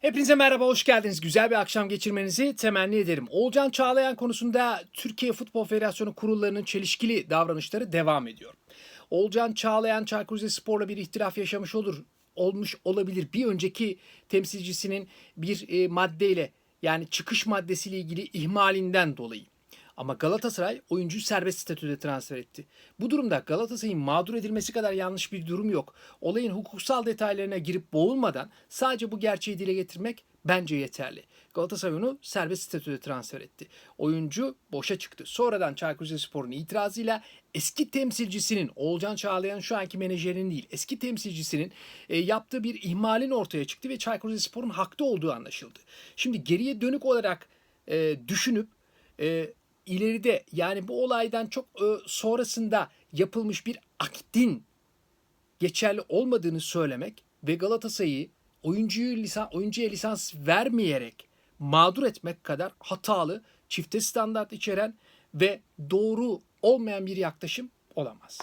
Hepinize merhaba, hoş geldiniz. Güzel bir akşam geçirmenizi temenni ederim. Olcan Çağlayan konusunda Türkiye Futbol Federasyonu kurullarının çelişkili davranışları devam ediyor. Olcan Çağlayan Çaykur Rizespor'la bir ihtilaf yaşamış olur, olmuş olabilir. Bir önceki temsilcisinin bir e, maddeyle yani çıkış maddesiyle ilgili ihmalinden dolayı. Ama Galatasaray oyuncuyu serbest statüde transfer etti. Bu durumda Galatasaray'ın mağdur edilmesi kadar yanlış bir durum yok. Olayın hukuksal detaylarına girip boğulmadan sadece bu gerçeği dile getirmek bence yeterli. Galatasaray onu serbest statüde transfer etti. Oyuncu boşa çıktı. Sonradan Çaykur Rizespor'un itirazıyla eski temsilcisinin Oğulcan Çağlayan şu anki menajerinin değil eski temsilcisinin e, yaptığı bir ihmalin ortaya çıktı ve Çaykur Rizespor'un haklı olduğu anlaşıldı. Şimdi geriye dönük olarak e, düşünüp e, ileride yani bu olaydan çok e, sonrasında yapılmış bir akdin geçerli olmadığını söylemek ve Galatasaray'ı oyuncuyu lisan, oyuncuya lisans vermeyerek mağdur etmek kadar hatalı, çifte standart içeren ve doğru olmayan bir yaklaşım olamaz.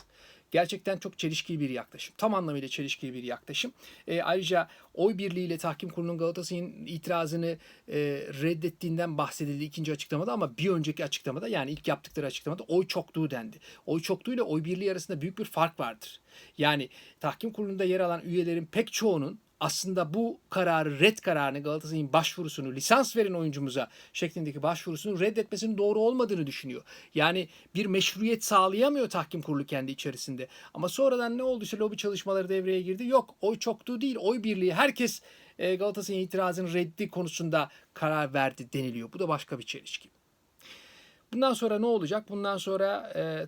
Gerçekten çok çelişkili bir yaklaşım. Tam anlamıyla çelişkili bir yaklaşım. E, ayrıca oy birliğiyle tahkim kurulunun Galatasaray'ın itirazını e, reddettiğinden bahsedildi ikinci açıklamada ama bir önceki açıklamada yani ilk yaptıkları açıklamada oy çokluğu dendi. Oy çokluğuyla oy birliği arasında büyük bir fark vardır. Yani tahkim kurulunda yer alan üyelerin pek çoğunun aslında bu kararı, red kararını Galatasaray'ın başvurusunu, lisans verin oyuncumuza şeklindeki başvurusunu reddetmesinin doğru olmadığını düşünüyor. Yani bir meşruiyet sağlayamıyor tahkim kurulu kendi içerisinde. Ama sonradan ne oldu? İşte lobi çalışmaları devreye girdi. Yok oy çokluğu değil, oy birliği. Herkes e, Galatasaray'ın itirazının reddi konusunda karar verdi deniliyor. Bu da başka bir çelişki. Bundan sonra ne olacak? Bundan sonra e,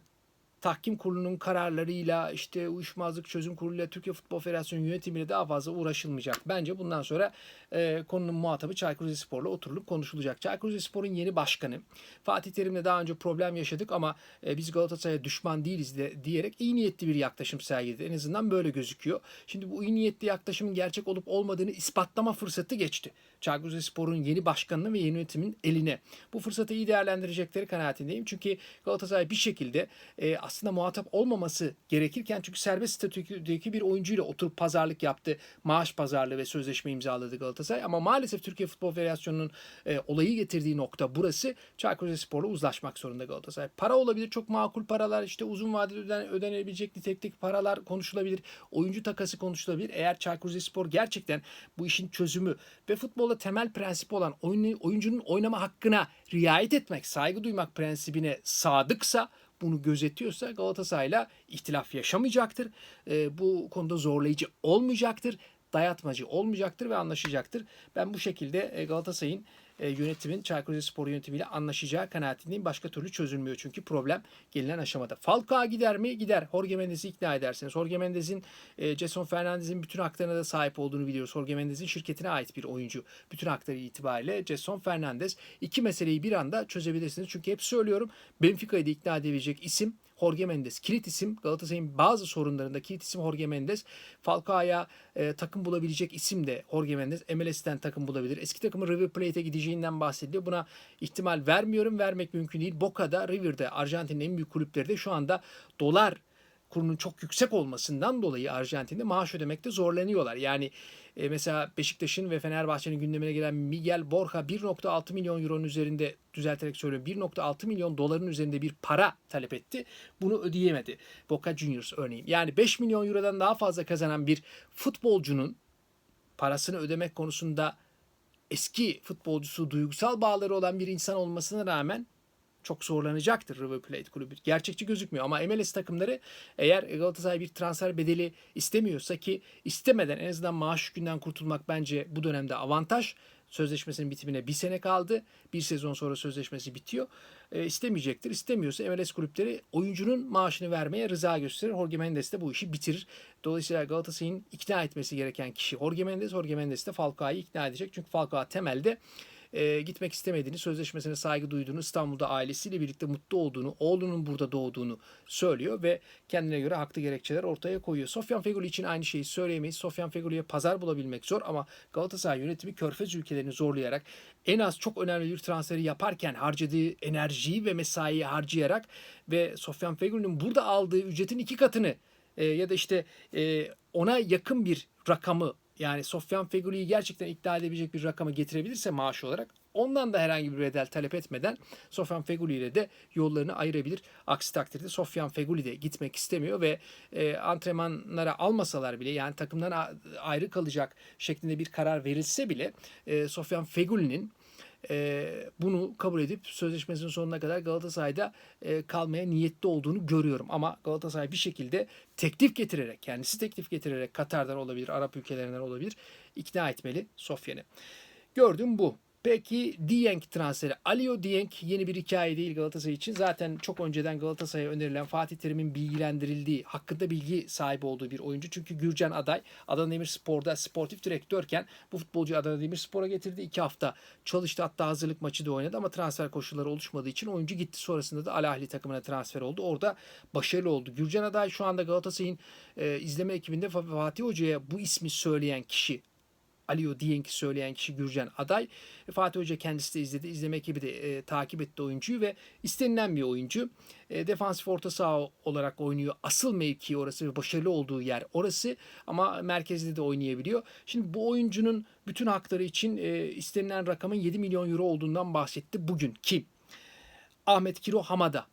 tahkim kurulunun kararlarıyla işte uyuşmazlık çözüm kuruluyla Türkiye Futbol Federasyonu yönetimiyle daha fazla uğraşılmayacak. Bence bundan sonra e, konunun muhatabı Çaykur Rizespor'la oturulup konuşulacak. Çaykur Rizespor'un yeni başkanı Fatih Terim'le daha önce problem yaşadık ama e, biz Galatasaray'a düşman değiliz de diyerek iyi niyetli bir yaklaşım sergiledi. En azından böyle gözüküyor. Şimdi bu iyi niyetli yaklaşımın gerçek olup olmadığını ispatlama fırsatı geçti. Çaykur Rizespor'un yeni başkanının ve yeni yönetimin eline. Bu fırsatı iyi değerlendirecekleri kanaatindeyim. Çünkü Galatasaray bir şekilde e, aslında muhatap olmaması gerekirken çünkü serbest statüdeki bir oyuncuyla oturup pazarlık yaptı. Maaş pazarlığı ve sözleşme imzaladı Galatasaray. Ama maalesef Türkiye Futbol Federasyonu'nun e, olayı getirdiği nokta burası. Çaykur Rizespor'la uzlaşmak zorunda Galatasaray. Para olabilir. Çok makul paralar işte uzun vadeli öden, ödenebilecek nitelikli paralar konuşulabilir. Oyuncu takası konuşulabilir. Eğer Çaykur Rizespor gerçekten bu işin çözümü ve futbolda temel prensip olan oyun, oyuncunun oynama hakkına riayet etmek, saygı duymak prensibine sadıksa bunu gözetiyorsa Galatasaray'la ihtilaf yaşamayacaktır. E, bu konuda zorlayıcı olmayacaktır. Dayatmacı olmayacaktır ve anlaşacaktır. Ben bu şekilde e, Galatasaray'ın e, yönetimin Çaykur Rizespor yönetimiyle anlaşacağı kanaatindeyim. Başka türlü çözülmüyor çünkü problem gelinen aşamada. Falcao gider mi? Gider. Jorge Mendes'i ikna edersiniz. Jorge Mendes'in e, Jason Fernandez'in bütün haklarına da sahip olduğunu biliyoruz. Jorge Mendes'in şirketine ait bir oyuncu. Bütün hakları itibariyle Jason Fernandez. iki meseleyi bir anda çözebilirsiniz. Çünkü hep söylüyorum Benfica'yı da ikna edebilecek isim Jorge Mendes. Kilit isim Galatasaray'ın bazı sorunlarında kilit isim Jorge Mendes. Falcao'ya e, takım bulabilecek isim de Jorge Mendes. MLS'ten takım bulabilir. Eski takımı River Plate'e gideceğinden bahsediliyor. Buna ihtimal vermiyorum. Vermek mümkün değil. Boca'da, River'de Arjantin'in en büyük kulüpleri de şu anda dolar kurunun çok yüksek olmasından dolayı Arjantin'de maaş ödemekte zorlanıyorlar. Yani e, mesela Beşiktaş'ın ve Fenerbahçe'nin gündemine gelen Miguel Borja 1.6 milyon euronun üzerinde düzelterek söylüyorum 1.6 milyon doların üzerinde bir para talep etti. Bunu ödeyemedi. Boca Juniors örneğin. Yani 5 milyon eurodan daha fazla kazanan bir futbolcunun parasını ödemek konusunda eski futbolcusu duygusal bağları olan bir insan olmasına rağmen çok zorlanacaktır River Plate kulübü. Gerçekçi gözükmüyor ama MLS takımları eğer Galatasaray bir transfer bedeli istemiyorsa ki istemeden en azından maaş yükünden kurtulmak bence bu dönemde avantaj. Sözleşmesinin bitimine bir sene kaldı. Bir sezon sonra sözleşmesi bitiyor. E, istemeyecektir. İstemiyorsa MLS kulüpleri oyuncunun maaşını vermeye rıza gösterir. Jorge Mendes de bu işi bitirir. Dolayısıyla Galatasaray'ın ikna etmesi gereken kişi Jorge Mendes. Jorge Mendes de Falcao'yu ikna edecek. Çünkü Falcao temelde e, gitmek istemediğini, sözleşmesine saygı duyduğunu, İstanbul'da ailesiyle birlikte mutlu olduğunu, oğlunun burada doğduğunu söylüyor ve kendine göre haklı gerekçeler ortaya koyuyor. Sofyan Feguli için aynı şeyi söyleyemeyiz. Sofyan Feguli'ye pazar bulabilmek zor ama Galatasaray yönetimi körfez ülkelerini zorlayarak en az çok önemli bir transferi yaparken harcadığı enerjiyi ve mesaiyi harcayarak ve Sofyan Feguli'nin burada aldığı ücretin iki katını e, ya da işte e, ona yakın bir rakamı yani Sofyan Feguli'yi gerçekten ikna edebilecek bir rakama getirebilirse maaş olarak ondan da herhangi bir bedel talep etmeden Sofyan Feguli ile de yollarını ayırabilir. Aksi takdirde Sofyan Feguli de gitmek istemiyor ve e, antrenmanlara almasalar bile yani takımdan ayrı kalacak şeklinde bir karar verilse bile e, Sofyan Feguli'nin e, bunu kabul edip sözleşmesinin sonuna kadar Galatasaray'da e, kalmaya niyetli olduğunu görüyorum. Ama Galatasaray bir şekilde teklif getirerek, kendisi teklif getirerek Katar'dan olabilir, Arap ülkelerinden olabilir ikna etmeli Sofyan'ı. Gördüm bu. Peki Dieng transferi. Alio Dieng yeni bir hikaye değil Galatasaray için. Zaten çok önceden Galatasaray'a önerilen Fatih Terim'in bilgilendirildiği, hakkında bilgi sahibi olduğu bir oyuncu. Çünkü Gürcan Aday Adana Demirspor'da sportif direktörken bu futbolcuyu Adana Demirspor'a getirdi. İki hafta çalıştı hatta hazırlık maçı da oynadı ama transfer koşulları oluşmadığı için oyuncu gitti. Sonrasında da Al Ahly takımına transfer oldu. Orada başarılı oldu. Gürcan Aday şu anda Galatasaray'ın e, izleme ekibinde Fatih Hoca'ya bu ismi söyleyen kişi Alio Dieng'i söyleyen kişi Gürcan Aday. E, Fatih Hoca kendisi de izledi. İzleme ekibi de e, takip etti oyuncuyu ve istenilen bir oyuncu. E, defansif orta saha olarak oynuyor. Asıl mevki orası ve başarılı olduğu yer orası ama merkezde de oynayabiliyor. Şimdi bu oyuncunun bütün hakları için e, istenilen rakamın 7 milyon euro olduğundan bahsetti bugün. Kim? Ahmet Kiro Hamada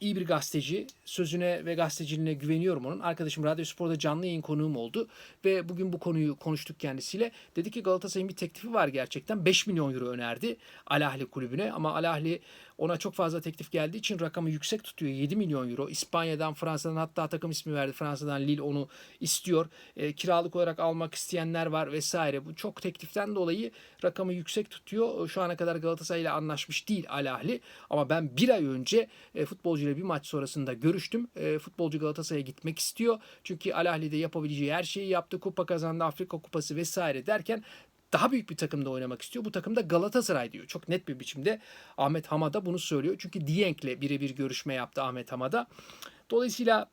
iyi bir gazeteci. Sözüne ve gazeteciliğine güveniyorum onun. Arkadaşım Radyo Spor'da canlı yayın konuğum oldu. Ve bugün bu konuyu konuştuk kendisiyle. Dedi ki Galatasaray'ın bir teklifi var gerçekten. 5 milyon euro önerdi Al Ahly kulübüne. Ama Al Ahly ona çok fazla teklif geldiği için rakamı yüksek tutuyor. 7 milyon euro. İspanya'dan, Fransa'dan hatta takım ismi verdi. Fransa'dan Lille onu istiyor. E, kiralık olarak almak isteyenler var vesaire. Bu çok tekliften dolayı rakamı yüksek tutuyor. Şu ana kadar Galatasaray ile anlaşmış değil Al Ahly. Ama ben bir ay önce e, futbolcuyla bir maç sonrasında görüştüm. E, futbolcu Galatasaray'a gitmek istiyor. Çünkü Al Ahly'de yapabileceği her şeyi yaptı. Kupa kazandı, Afrika Kupası vesaire derken daha büyük bir takımda oynamak istiyor. Bu takım da Galatasaray diyor. Çok net bir biçimde Ahmet Hamada bunu söylüyor. Çünkü Dieng'le birebir görüşme yaptı Ahmet Hamada. Dolayısıyla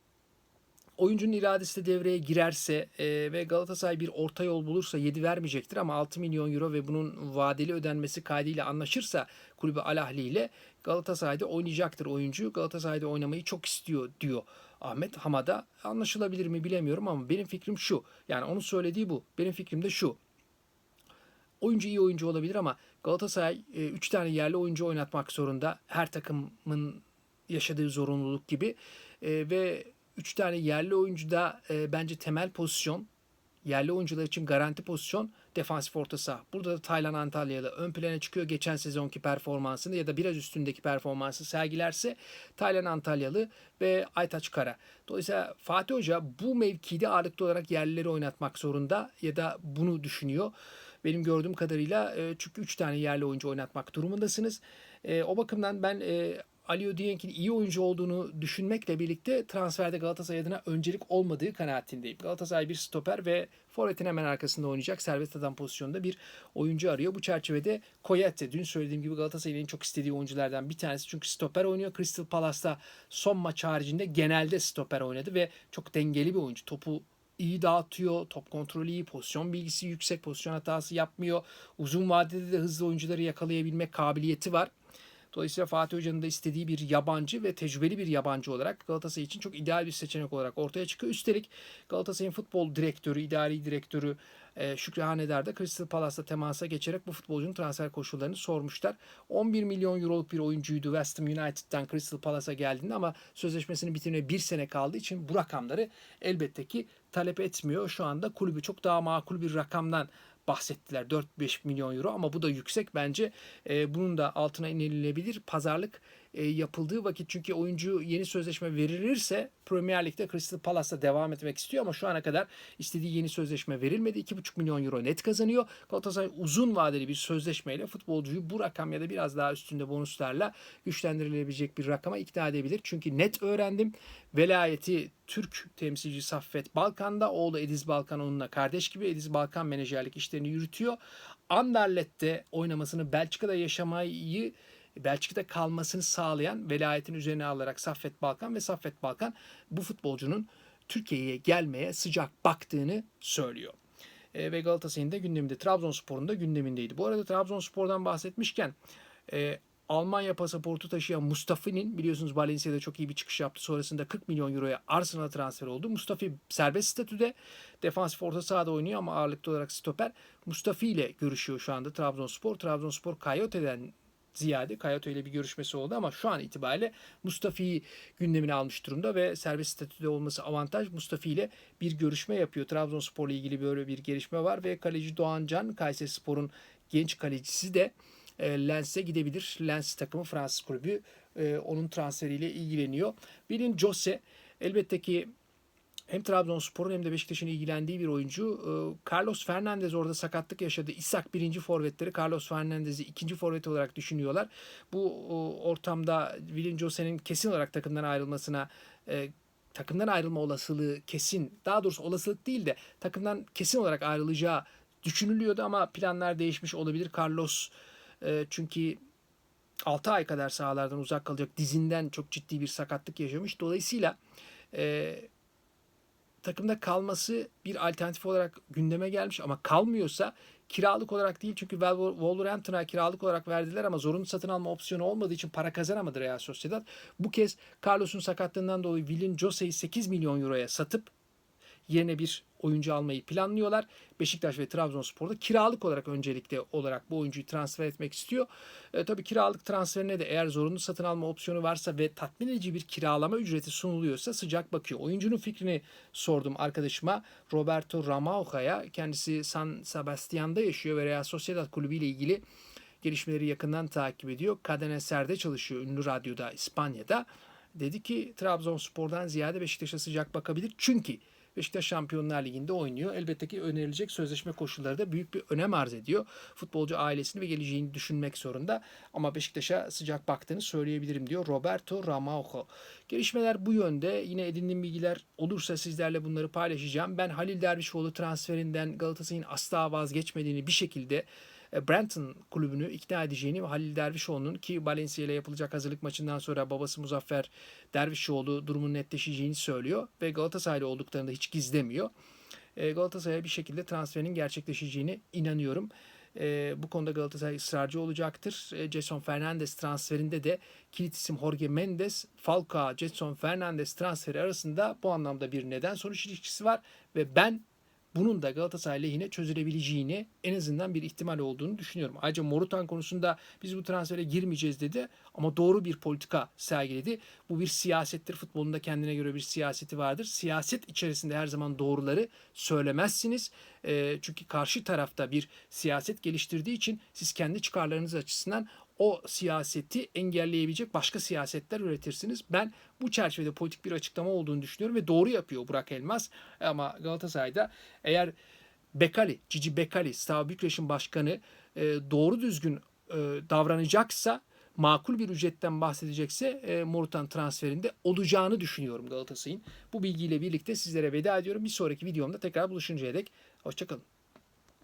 oyuncunun iradesi de devreye girerse e, ve Galatasaray bir orta yol bulursa 7 vermeyecektir ama 6 milyon euro ve bunun vadeli ödenmesi kaydıyla anlaşırsa kulübü Al Ahly ile Galatasaray'da oynayacaktır oyuncu. Galatasaray'da oynamayı çok istiyor diyor Ahmet Hamada. Anlaşılabilir mi bilemiyorum ama benim fikrim şu. Yani onun söylediği bu. Benim fikrim de şu. Oyuncu iyi oyuncu olabilir ama Galatasaray 3 tane yerli oyuncu oynatmak zorunda. Her takımın yaşadığı zorunluluk gibi. E, ve 3 tane yerli oyuncu da e, bence temel pozisyon. Yerli oyuncular için garanti pozisyon defansif orta saha. Burada da Taylan Antalyalı ön plana çıkıyor. Geçen sezonki performansını ya da biraz üstündeki performansı sergilerse Taylan Antalyalı ve Aytaç Kara. Dolayısıyla Fatih Hoca bu mevkide ağırlıklı olarak yerlileri oynatmak zorunda ya da bunu düşünüyor. Benim gördüğüm kadarıyla e, çünkü 3 tane yerli oyuncu oynatmak durumundasınız. E, o bakımdan ben Alio Dieng'in iyi oyuncu olduğunu düşünmekle birlikte transferde Galatasaray adına öncelik olmadığı kanaatindeyim. Galatasaray bir stoper ve forvetin hemen arkasında oynayacak serbest adam pozisyonunda bir oyuncu arıyor. Bu çerçevede Koyate dün söylediğim gibi Galatasaray'ın çok istediği oyunculardan bir tanesi. Çünkü stoper oynuyor. Crystal Palace'ta son maç haricinde genelde stoper oynadı ve çok dengeli bir oyuncu. Topu iyi dağıtıyor. Top kontrolü iyi. Pozisyon bilgisi yüksek. Pozisyon hatası yapmıyor. Uzun vadede de hızlı oyuncuları yakalayabilme kabiliyeti var. Dolayısıyla Fatih Hoca'nın da istediği bir yabancı ve tecrübeli bir yabancı olarak Galatasaray için çok ideal bir seçenek olarak ortaya çıkıyor. Üstelik Galatasaray'ın futbol direktörü, idari direktörü e, Şükrü Hanedar da Crystal Palace'la temasa geçerek bu futbolcunun transfer koşullarını sormuşlar. 11 milyon euroluk bir oyuncuydu West Ham United'dan Crystal Palace'a geldiğinde ama sözleşmesini bitirmeye bir sene kaldığı için bu rakamları elbette ki talep etmiyor. Şu anda kulübü çok daha makul bir rakamdan bahsettiler. 4-5 milyon euro ama bu da yüksek. Bence e, bunun da altına inilebilir. Pazarlık e, yapıldığı vakit. Çünkü oyuncu yeni sözleşme verilirse Premier Lig'de Crystal Palace'da devam etmek istiyor ama şu ana kadar istediği yeni sözleşme verilmedi. 2,5 milyon euro net kazanıyor. Galatasaray uzun vadeli bir sözleşmeyle futbolcuyu bu rakam ya da biraz daha üstünde bonuslarla güçlendirilebilecek bir rakama ikna edebilir. Çünkü net öğrendim. Velayeti Türk temsilci Saffet Balkan'da oğlu Ediz Balkan onunla kardeş gibi. Ediz Balkan menajerlik işlerini yürütüyor. Anderlet'te oynamasını Belçika'da yaşamayı Belçika'da kalmasını sağlayan velayetin üzerine alarak Saffet Balkan ve Saffet Balkan bu futbolcunun Türkiye'ye gelmeye sıcak baktığını söylüyor. E, ve Galatasaray'ın da gündeminde, Trabzonspor'un da gündemindeydi. Bu arada Trabzonspor'dan bahsetmişken e, Almanya pasaportu taşıyan Mustafi'nin biliyorsunuz Valencia'da çok iyi bir çıkış yaptı. Sonrasında 40 milyon euroya Arsenal'a transfer oldu. Mustafi serbest statüde defansif orta sahada oynuyor ama ağırlıklı olarak stoper. Mustafi ile görüşüyor şu anda Trabzonspor. Trabzonspor Coyote'den ziyade Coyote ile bir görüşmesi oldu ama şu an itibariyle Mustafi'yi gündemine almış durumda ve serbest statüde olması avantaj. Mustafi ile bir görüşme yapıyor. Trabzonspor'la ilgili böyle bir gelişme var ve kaleci Doğan Can Kayserispor'un genç kalecisi de e, Lens'e gidebilir. Lens takımı Fransız kulübü e, onun transferiyle ilgileniyor. Bilin Jose elbette ki hem Trabzonspor'un hem de Beşiktaş'ın ilgilendiği bir oyuncu. E, Carlos Fernandez orada sakatlık yaşadı. İshak birinci forvetleri Carlos Fernandez'i ikinci forvet olarak düşünüyorlar. Bu ortamda William Jose'nin kesin olarak takımdan ayrılmasına e, takımdan ayrılma olasılığı kesin daha doğrusu olasılık değil de takımdan kesin olarak ayrılacağı düşünülüyordu ama planlar değişmiş olabilir. Carlos e, çünkü 6 ay kadar sahalardan uzak kalacak dizinden çok ciddi bir sakatlık yaşamış. Dolayısıyla e, takımda kalması bir alternatif olarak gündeme gelmiş ama kalmıyorsa kiralık olarak değil çünkü Wolverhampton'a kiralık olarak verdiler ama zorunlu satın alma opsiyonu olmadığı için para kazanamadı Real Sociedad. Bu kez Carlos'un sakatlığından dolayı Willian Jose'yi 8 milyon euroya satıp yerine bir oyuncu almayı planlıyorlar. Beşiktaş ve Trabzonspor'da kiralık olarak öncelikle olarak bu oyuncuyu transfer etmek istiyor. E, tabii kiralık transferine de eğer zorunlu satın alma opsiyonu varsa ve tatmin edici bir kiralama ücreti sunuluyorsa sıcak bakıyor. Oyuncunun fikrini sordum arkadaşıma Roberto Ramauja'ya. Kendisi San Sebastian'da yaşıyor ve Real Sociedad kulübü ile ilgili gelişmeleri yakından takip ediyor. Cadena Ser'de çalışıyor ünlü radyoda İspanya'da. Dedi ki Trabzonspor'dan ziyade Beşiktaş'a sıcak bakabilir. Çünkü Beşiktaş Şampiyonlar Ligi'nde oynuyor. Elbette ki önerilecek sözleşme koşulları da büyük bir önem arz ediyor. Futbolcu ailesini ve geleceğini düşünmek zorunda. Ama Beşiktaş'a sıcak baktığını söyleyebilirim diyor Roberto Ramaujo. Gelişmeler bu yönde. Yine edindiğim bilgiler olursa sizlerle bunları paylaşacağım. Ben Halil Dervişoğlu transferinden Galatasaray'ın asla vazgeçmediğini bir şekilde e, Brentton kulübünü ikna edeceğini ve Halil Dervişoğlu'nun ki Valencia ile yapılacak hazırlık maçından sonra babası Muzaffer Dervişoğlu durumun netleşeceğini söylüyor ve Galatasaraylı olduklarını da hiç gizlemiyor. E, Galatasaray'a bir şekilde transferinin gerçekleşeceğini inanıyorum. E, bu konuda Galatasaray ısrarcı olacaktır. Jason Fernandez transferinde de kilit isim Jorge Mendes, Falcao, Jason Fernandez transferi arasında bu anlamda bir neden sonuç ilişkisi var ve ben bunun da Galatasaray lehine çözülebileceğini en azından bir ihtimal olduğunu düşünüyorum. Ayrıca Morutan konusunda biz bu transfere girmeyeceğiz dedi ama doğru bir politika sergiledi. Bu bir siyasettir. Futbolunda kendine göre bir siyaseti vardır. Siyaset içerisinde her zaman doğruları söylemezsiniz. E, çünkü karşı tarafta bir siyaset geliştirdiği için siz kendi çıkarlarınız açısından o siyaseti engelleyebilecek başka siyasetler üretirsiniz. Ben bu çerçevede politik bir açıklama olduğunu düşünüyorum ve doğru yapıyor Burak Elmas. Ama Galatasaray'da eğer Bekali, Cici Bekali, Steaua Bükreş'in başkanı e, doğru düzgün e, davranacaksa makul bir ücretten bahsedecekse e, Morutan transferinde olacağını düşünüyorum Galatasaray'ın. Bu bilgiyle birlikte sizlere veda ediyorum. Bir sonraki videomda tekrar buluşuncaya dek hoşçakalın.